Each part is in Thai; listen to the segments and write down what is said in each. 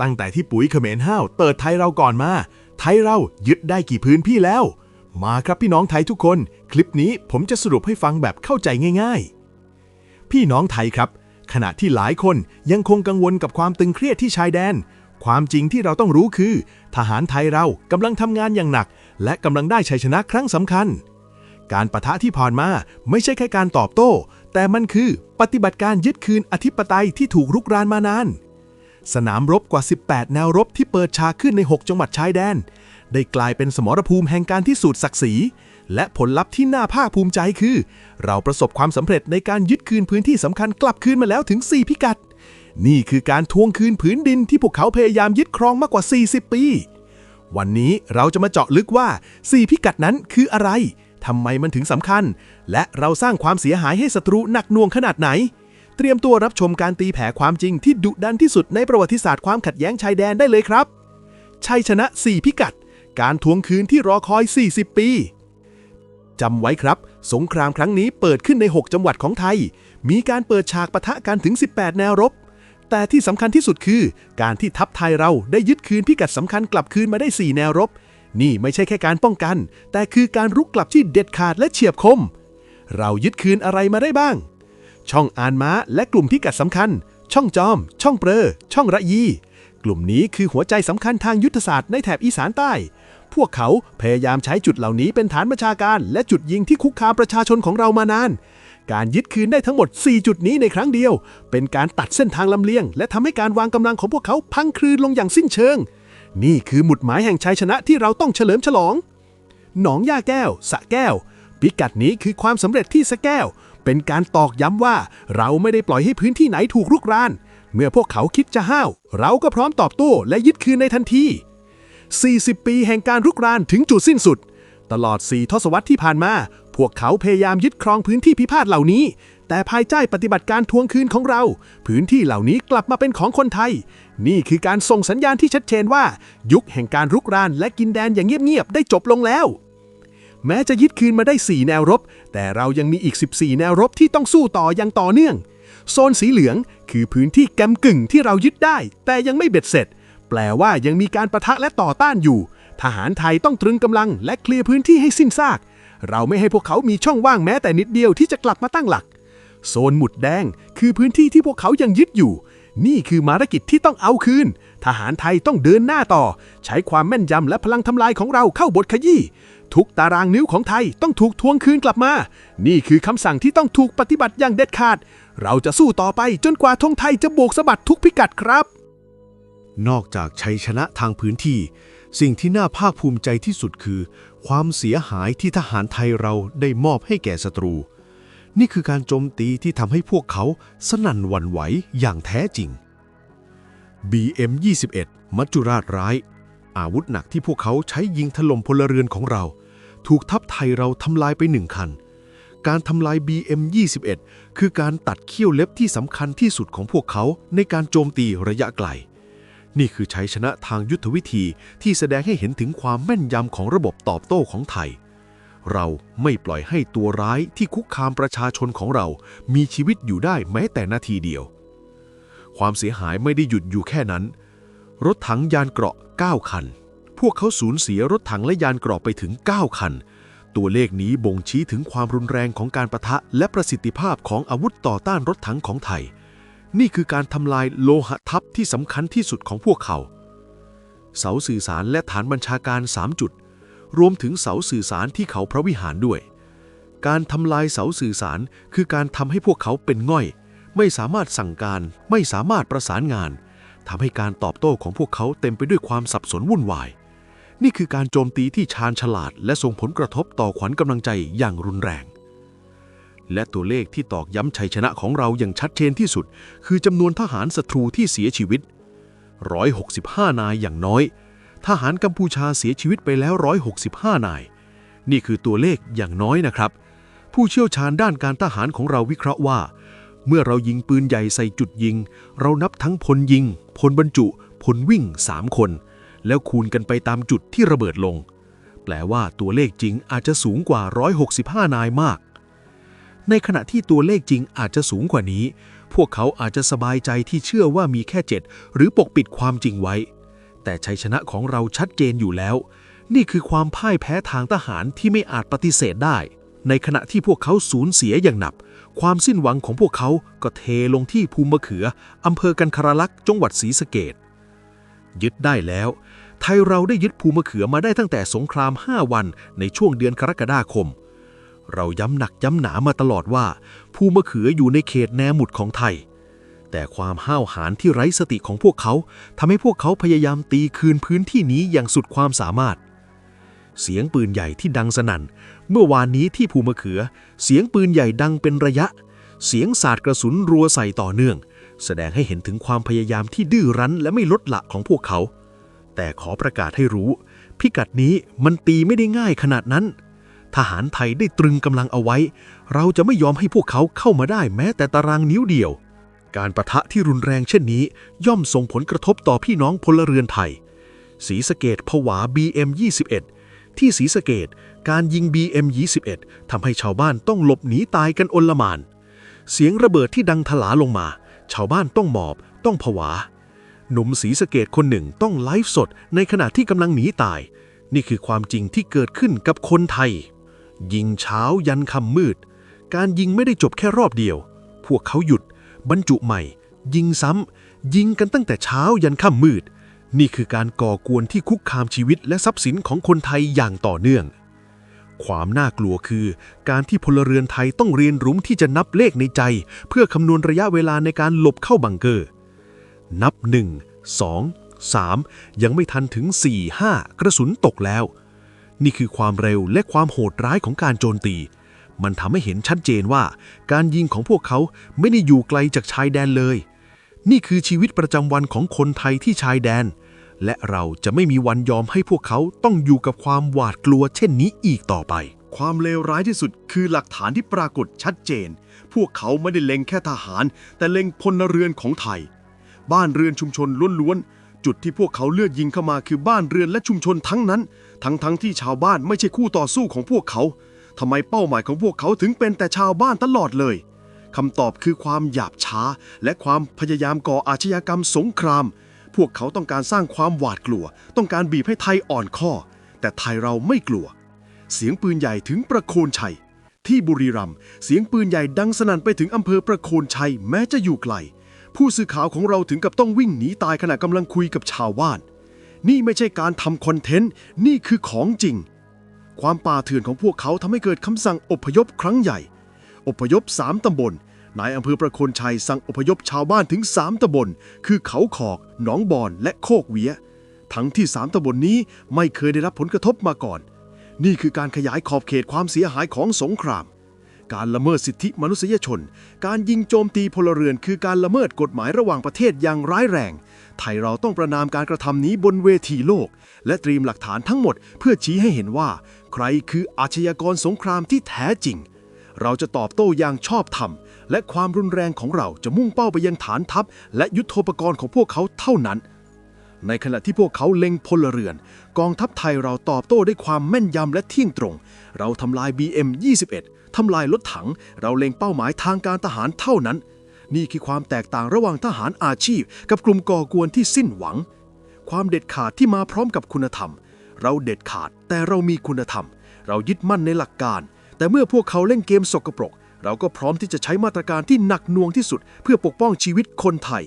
ตั้งแต่ที่ปุ๋ยเขมรห้าวเปิดไทยเราก่อนมา ไทยเรายึดได้กี่พื้นที่แล้ว มาครับพี่น้องไทยทุกคน คลิปนี้ผมจะสรุปให้ฟังแบบเข้าใจง่าย ๆ พี่น้องไทยครับ ขณะที่หลายคนยังคงกังวลกับความตึงเครียดที่ชายแดน ความจริงที่เราต้องรู้คือ ทหารไทยเรากำลังทำงานอย่างหนัก และกำลังได้ชัยชนะครั้งสำคัญ การประทะที่ผ่านมาไม่ใช่แค่การตอบโต้ แต่มันคือปฏิบัติการยึดคืนอธิปไตยที่ถูกรุกรานมานาน สนามรบกว่า 18 แนวรบที่เปิดฉากขึ้นใน 6 จังหวัดชายแดน ได้กลายเป็นสมรภูมิแห่งการที่สูตรศักดิ์ศรี และผลลัพธ์ที่น่าภาคภูมิใจคือ เราประสบความสำเร็จในการยึดคืนพื้นที่สำคัญกลับคืนมาแล้วถึง 4 พิกัด นี่คือการทวงคืนผืนดินที่พวกเขาพยายามยึดครองมากกว่า 40 ปี วันนี้เราจะมาเจาะลึกว่า 4 พิกัดนั้นคืออะไรทำไมมันถึงสำคัญ และเราสร้างความเสียหายให้ศัตรูหนักหน่วงขนาดไหน เตรียมตัวรับชมการตีแผ่ความจริงที่ดุดันที่สุดในประวัติศาสตร์ความขัดแย้งชายแดนได้เลยครับ ชัยชนะ 4 พิกัด การทวงคืนที่รอคอย 40 ปีจำไว้ครับ สงครามครั้งนี้เปิดขึ้นใน 6 จังหวัดของไทย มีการเปิดฉากปะทะกันถึง 18 แนวรบ แต่ที่สำคัญที่สุดคือ การที่ทัพไทยเราได้ยึดคืนพิกัดสำคัญกลับคืนมาได้ 4 แนวรบ นี่ไม่ใช่แค่การป้องกัน แต่คือการรุกกลับที่เด็ดขาดและเฉียบคม เรายึดคืนอะไรมาได้บ้าง ช่องอานม้า และกลุ่มพิกัดสำคัญ ช่องจอม ช่องเปรอ ช่องระยี กลุ่มนี้คือหัวใจสำคัญทางยุทธศาสตร์ในแถบอีสานใต้ พวกเขาพยายามใช้จุดเหล่านี้เป็นฐานประชาการ และจุดยิงที่คุกคามประชาชนของเรามานาน การยึดคืนได้ทั้งหมด 4 จุดนี้ในครั้งเดียว เป็นการตัดเส้นทางลำเลียง และทำให้การวางกำลังของพวกเขาพังคลืนลงอย่างสิ้นเชิง นี่คือหมุดหมายแห่งชัยชนะที่เราต้องเฉลิมฉลอง หนองย่าแก้ว สะแก้วพิกัดนี้คือความสำเร็จที่สะแก้ว เป็นการตอกย้ำว่าเราไม่ได้ปล่อยให้พื้นที่ไหนถูกรุกราน เมื่อพวกเขาคิดจะห้าว เราก็พร้อมตอบโต้และยึดคืนในทันที 40 ปีแห่งการรุกรานถึงจุดสิ้นสุด ตลอด 4 ทศวรรษที่ผ่านมา พวกเขาพยายามยึดครองพื้นที่พิพาทเหล่านี้ แต่ภายใต้ปฏิบัติการทวงคืนของเรา พื้นที่เหล่านี้กลับมาเป็นของคนไทย นี่คือการส่งสัญญาณที่ชัดเจนว่า ยุคแห่งการรุกรานและกินแดนอย่างเงียบๆได้จบลงแล้ว แม้จะยึดคืนมาได้ 4 แนวรบ แต่เรายังมีอีก 14 แนวรบที่ต้องสู้ต่ออย่างต่อเนื่อง โซนสีเหลืองคือพื้นที่แกมกึ่งที่เรายึดได้ แต่ยังไม่เบ็ดเสร็จ แปลว่ายังมีการประทะและต่อต้านอยู่ ทหารไทยต้องตรึงกำลังและเคลียร์พื้นที่ให้สิ้นซาก เราไม่ให้พวกเขามีช่องว่างแม้แต่นิดเดียวที่จะกลับมาตั้งหลัก โซนหมุดแดงคือพื้นที่ที่พวกเขายังยึดอยู่นี่คือภารกิจที่ต้องเอาคืน ทหารไทยต้องเดินหน้าต่อ ใช้ความแม่นยำและพลังทำลายของเราเข้าบทขยี้ ทุกตารางนิ้วของไทยต้องถูกทวงคืนกลับมา นี่คือคำสั่งที่ต้องถูกปฏิบัติอย่างเด็ดขาด เราจะสู้ต่อไปจนกว่าธงไทยจะโบกสะบัดทุกพิกัดครับ นอกจากชัยชนะทางพื้นที่ สิ่งที่น่าภาคภูมิใจที่สุดคือ ความเสียหายที่ทหารไทยเราได้มอบให้แก่ศัตรู นี่คือการโจมตีที่ทำให้พวกเขาสนั่นหวั่นไหวอย่างแท้จริง BM-21 มัจจุราชร้าย อาวุธหนักที่พวกเขาใช้ยิงถล่มพลเรือนของเรา ถูกทัพไทยเราทำลายไปหนึ่งคัน การทำลาย BM-21 คือการตัดเขี้ยวเล็บที่สำคัญที่สุดของพวกเขาในการโจมตีระยะไกล นี่คือชัยชนะทางยุทธวิธีที่แสดงให้เห็นถึงความแม่นยำของระบบตอบโต้ของไทย เราไม่ปล่อยให้ตัวร้ายที่คุกคามประชาชนของเรา มีชีวิตอยู่ได้แม้แต่นาทีเดียว ความเสียหายไม่ได้หยุดอยู่แค่นั้น รถถังยานเกราะ 9 คัน พวกเขาสูญเสียรถถังและยานเกราะไปถึง 9 คัน ตัวเลขนี้บ่งชี้ถึงความรุนแรงของการประทะและประสิทธิภาพของอาวุธต่อต้านรถถังของไทย นี่คือการทำลายโลหะทัพที่สำคัญที่สุดของพวกเขา เสาสื่อสารและฐานบัญชาการ 3 จุด รวมถึงเสาสื่อสารที่เขาพระวิหารด้วย การทำลายเสาสื่อสารคือการทำให้พวกเขาเป็นง่อย ไม่สามารถสั่งการไม่สามารถประสานงานทำให้การตอบโต้ของพวกเขาเต็มไปด้วยความสับสนวุ่นวาย นี่คือการโจมตีที่ชาญฉลาด และส่งผลกระทบต่อขวัญกำลังใจอย่างรุนแรง และตัวเลขที่ตอกย้ำชัยชนะของเราอย่างชัดเจนที่สุด คือจำนวนทหารศัตรูที่เสียชีวิต 165 นายอย่างน้อย ทหารกัมพูชาเสียชีวิตไปแล้ว 165 นาย นี่คือตัวเลขอย่างน้อยนะครับ ผู้เชี่ยวชาญด้านการทหารของเราวิเคราะห์ว่า เมื่อเรายิงปืนใหญ่ใส่จุดยิง เรานับทั้งพลยิง พลบรรจุ พลวิ่ง 3 คน แล้วคูณกันไปตามจุดที่ระเบิดลง แปลว่าตัวเลขจริงอาจจะสูงกว่า 165 นายมาก ในขณะที่ตัวเลขจริงอาจจะสูงกว่านี้ พวกเขาอาจจะสบายใจที่เชื่อว่ามีแค่เจ็ดหรือปกปิดความจริงไว้ แต่ชัยชนะของเราชัดเจนอยู่แล้ว นี่คือความพ่ายแพ้ทางทหารที่ไม่อาจปฏิเสธได้ ในขณะที่พวกเขาสูญเสียอย่างหนักความสิ้นหวังของพวกเขาก็เทลงที่ภูมิมะเขือ อำเภอกันคาราลักษ์จังหวัดศรีสะเกดยึดได้แล้ว ไทยเราได้ยึดภูมิมะเขือมาได้ตั้งแต่สงคราม 5 วันในช่วงเดือนกรกฎาคม เราย้ำหนักย้ำหนามาตลอดว่า ภูมะเขืออยู่ในเขตแนวหมุดของไทย แต่ความห้าวหาญที่ไร้สติของพวกเขาทำให้พวกเขาพยายามตีคืนพื้นที่นี้อย่างสุดความสามารถ เสียงปืนใหญ่ที่ดังสนั่น เมื่อวานนี้ที่ภูมะเขือ เสียงปืนใหญ่ดังเป็นระยะ เสียงสาดกระสุนรัวใส่ต่อเนื่อง แสดงให้เห็นถึงความพยายามที่ดื้อรั้นและไม่ลดละของพวกเขา แต่ขอประกาศให้รู้ พิกัดนี้มันตีไม่ได้ง่ายขนาดนั้น ทหารไทยได้ตรึงกำลังเอาไว้ เราจะไม่ยอมให้พวกเขาเข้ามาได้แม้แต่ตารางนิ้วเดียว การประทะที่รุนแรงเช่นนี้ ย่อมส่งผลกระทบต่อพี่น้องพลเรือนไทยศรีสเกดผวา BM 21 ที่ศรีสเกดการยิง BM 21 ทำให้ชาวบ้านต้องหลบหนีตายกันอนลหมาน เสียงระเบิดที่ดังถลาลงมา ชาวบ้านต้องหมอบ ต้องผวา หนุ่มศรีสะเกดคนหนึ่งต้องไลฟ์สดในขณะที่กำลังหนีตาย นี่คือความจริงที่เกิดขึ้นกับคนไทย ยิงเช้ายันค่ำมืด การยิงไม่ได้จบแค่รอบเดียว พวกเขาหยุด บรรจุใหม่ ยิงซ้ำ ยิงกันตั้งแต่เช้ายันค่ำมืด นี่คือการก่อกวนที่คุกคามชีวิตและทรัพย์สินของคนไทยอย่างต่อเนื่อง ความน่ากลัวคือ การที่พลเรือนไทยต้องเรียนรู้ที่จะนับเลขในใจ เพื่อคำนวณระยะเวลาในการหลบเข้าบังเกอร์ นับ1 2 3ยังไม่ทันถึง4 5กระสุนตกแล้ว นี่คือความเร็วและความโหดร้ายของการโจมตี มันทำให้เห็นชัดเจนว่า การยิงของพวกเขาไม่ได้อยู่ไกลจากชายแดนเลย นี่คือชีวิตประจำวันของคนไทยที่ชายแดน และเราจะไม่มีวันยอมให้พวกเขาต้องอยู่กับความหวาดกลัวเช่นนี้อีกต่อไปความเลวร้ายที่สุดคือหลักฐานที่ปรากฏชัดเจน พวกเขาไม่ได้เล็งแค่ทหาร แต่เล็งพลเรือนของไทย บ้านเรือนชุมชนล้วนๆ จุดที่พวกเขาเลือกยิงเข้ามาคือบ้านเรือนและชุมชนทั้งนั้น ทั้งๆทที่ชาวบ้านไม่ใช่คู่ต่อสู้ของพวกเขาทำไมเป้าหมายของพวกเขาถึงเป็นแต่ชาวบ้านตลอดเลยคำตอบคือความหยาบช้า และความพยายามก่ออาชญากรรมสงคราม พวกเขาต้องการสร้างความหวาดกลัว ต้องการบีบให้ไทยอ่อนข้อ แต่ไทยเราไม่กลัว เสียงปืนใหญ่ถึงประโคนชัย ที่บุรีรัมย์เสียงปืนใหญ่ดังสนั่นไปถึงอำเภอประโคนชัยแม้จะอยู่ไกล ผู้สื่อข่าวของเราถึงกับต้องวิ่งหนีตายขณะกำลังคุยกับชาวบ้าน นี่ไม่ใช่การทำคอนเทนต์ นี่คือของจริง ความป่าเถื่อนของพวกเขาทำให้เกิดคำสั่งอพยพครั้งใหญ่ อพยพสามตำบล นายอำเภอประโคนชัยสั่งอพยพชาวบ้านถึงสามตำบล คือเขาขอก หนองบอน และโคกเวียทั้งที่สามตำบลนนี้ไม่เคยได้รับผลกระทบมาก่อน นี่คือการขยายขอบเขตความเสียหายของสงคราม การละเมิดสิทธิมนุษยชน การยิงโจมตีพลเรือน คือการละเมิดกฎหมายระหว่างประเทศอย่างร้ายแรง ไทยเราต้องประนามการกระทำนี้บนเวทีโลก และเตรียมหลักฐานทั้งหมด เพื่อชี้ให้เห็นว่า ใครคืออาชญากรสงครามที่แท้จริง เราจะตอบโต้อย่างชอบธรรม และความรุนแรงของเราจะมุ่งเป้าไปยังฐานทัพ และยุทโธปกรณ์ของพวกเขาเท่านั้นในขณะที่พวกเขาเล็งพลเรือน กองทัพไทยเราตอบโต้ด้วยความแม่นยำและเที่ยงตรง เราทำลาย BM 21 ทำลายรถถัง เราเล็งเป้าหมายทางการทหารเท่านั้น นี่คือความแตกต่างระหว่างทหารอาชีพ กับกลุ่มก่อกวนที่สิ้นหวัง ความเด็ดขาดที่มาพร้อมกับคุณธรรม เราเด็ดขาดแต่เรามีคุณธรรม เรายึดมั่นในหลักการ แต่เมื่อพวกเขาเล่นเกมสกปรก เราก็พร้อมที่จะใช้มาตรการที่หนักหน่วงที่สุด เพื่อปกป้องชีวิตคนไทย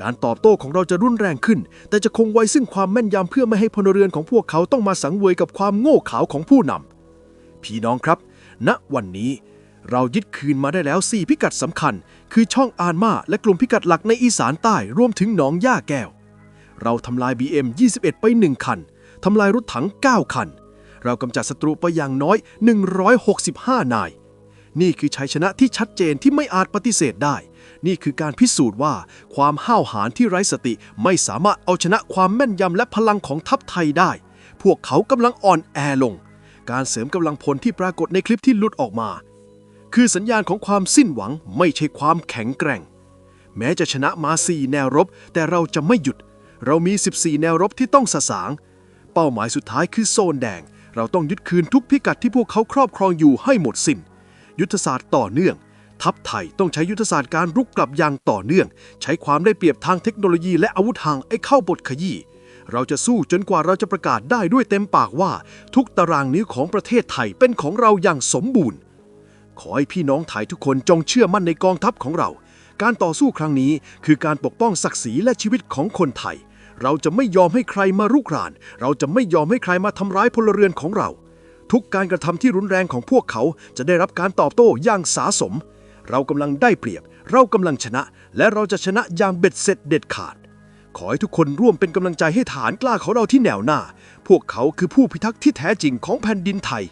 การตอบโต้ของเราจะรุนแรงขึ้น แต่จะคงไว้ซึ่งความแม่นยำเพื่อไม่ให้พลเรือนของพวกเขาต้องมาสังเวยกับความโง่เขลาของผู้นำพี่น้องครับ ณวันนี้ เรายึดคืนมาได้แล้ว 4 พิกัดสำคัญ คือช่องอานมาและกลุ่มพิกัดหลักในอีสานใต้รวมถึงหนองย่าแก้ว เราทำลาย BM 21 ไป 1 คันทำลายรถถัง 9 คัน เรากำจัดศัตรูไปอย่างน้อย 165 นาย นี่คือชัยชนะที่ชัดเจนที่ไม่อาจปฏิเสธได้ นี่คือการพิสูจน์ว่า ความห้าวหาญที่ไร้สติไม่สามารถเอาชนะความแม่นยำและพลังของทัพไทยได้ พวกเขากำลังอ่อนแอลง การเสริมกำลังพลที่ปรากฏในคลิปที่หลุดออกมา คือสัญญาณของความสิ้นหวังไม่ใช่ความแข็งแกร่ง แม้จะชนะมา4แนวรบ แต่เราจะไม่หยุด เรามี 14 แนวรบที่ต้องสสาง เป้าหมายสุดท้ายคือโซนแดง เราต้องยึดคืนทุกพิกัดที่พวกเขาครอบครองอยู่ให้หมดสิน้น ยุทธศาสตร์ต่อเนื่อง ทัพไทยต้องใช้ยุทธศาสตร์การรุกกลับอย่างต่อเนื่อง ใช้ความได้เปรียบทางเทคโนโลยีและอาวุธทางไอ้เข้าบทขยี้ เราจะสู้จนกว่าเราจะประกาศได้ด้วยเต็มปากว่า ทุกตารางนิ้วของประเทศไทยเป็นของเราอย่างสมบูรณ์ ขอให้พี่น้องไทยทุกคนจงเชื่อมั่นในกองทัพของเรา การต่อสู้ครั้งนี้คือการปกป้องศักดิ์ศรีและชีวิตของคนไทย เราจะไม่ยอมให้ใครมารุกราน เราจะไม่ยอมให้ใครมาทำร้ายพลเรือนของเรา ทุกการกระทำที่รุนแรงของพวกเขาจะได้รับการตอบโต้อย่างสาสม เรากำลังได้เปรียบ เรากำลังชนะ และเราจะชนะอย่างเบ็ดเสร็จเด็ดขาด ขอให้ทุกคนร่วมเป็นกำลังใจให้ฐานกล้าของเราที่แนวหน้า พวกเขาคือผู้พิทักษ์ที่แท้จริงของแผ่นดินไทย